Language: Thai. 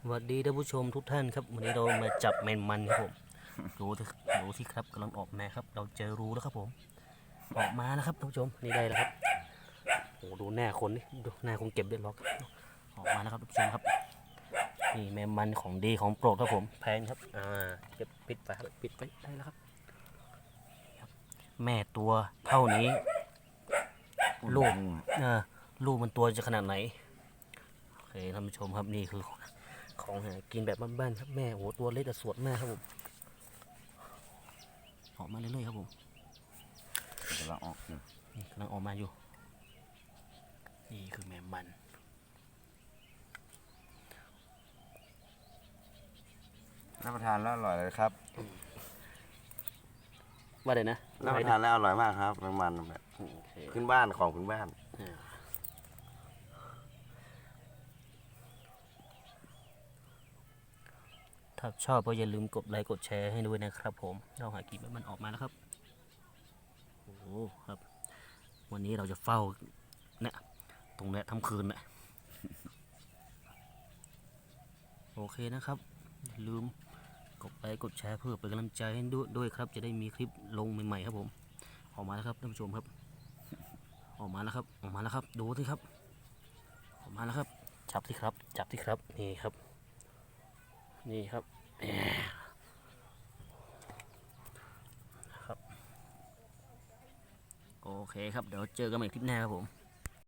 สวัสดีท่านผู้ชมทุกท่านครับวันนี้เรามาจับแมนมันครับผมดูสิดูสิครับกำลังออกมาครับ เราเจอรูแล้วครับผม ออกมาแล้วครับท่านผู้ชมนี่ได้แล้วครับโอ้ดูหน้าคนนี่ดูหน้าคงเก็บได้ล็อกออกมาแล้วครับท่านผู้ชมครับนี่แมนมันของดีของโปรดครับผมแพงครับอ่าเก็บปิดไปครับปิดไปได้แล้วครับครับ แม่ตัวเท่านี้ลูกเออลูกมันตัวจะขนาดไหนโอเคท่านผู้ชมครับนี่คือ ของของหากินแบบบ้านๆครับแม่โอ้โหตัวเล็กแต่สวดมากครับผมออกมาเรื่อยๆครับผมกำลังออกอยู่นี่กำลังออกมาอยู่ นี่คือแมมมันรับประทานแล้วอร่อยเลยครับว่าเลยนะรับประทานแล้วอร่อยมากครับน้ำมันแบบโอเคพื้นบ้านของพื้นบ้าน ถ้าชอบก็อย่าลืมกดไลค์กดแชร์ให้ด้วยนะครับ ผมเราหากินแบมันออกมาแล้วครับโอ้โหครับ วันนี้เราจะเฝ้าเนี่ยตรงเนี้ยทั้งคืนนะโอเคนะครับอย่าลืมกดไลค์กดแชร์เพื่อเป็นกำลังใจให้ด้วยด้วยครับ จะได้มีคลิปลงใหม่ๆครับผม ออกมาแล้วครับท่านผู้ชมครับ ออกมาแล้วครับ ออกมาแล้วครับ ดูสิครับ ออกมาแล้วครับ จับที่ครับ จับที่ครับ นี่ครับ นี่ครับนะครับ โอเคครับ เดี๋ยวเจอกันใหม่คลิปหน้าครับผม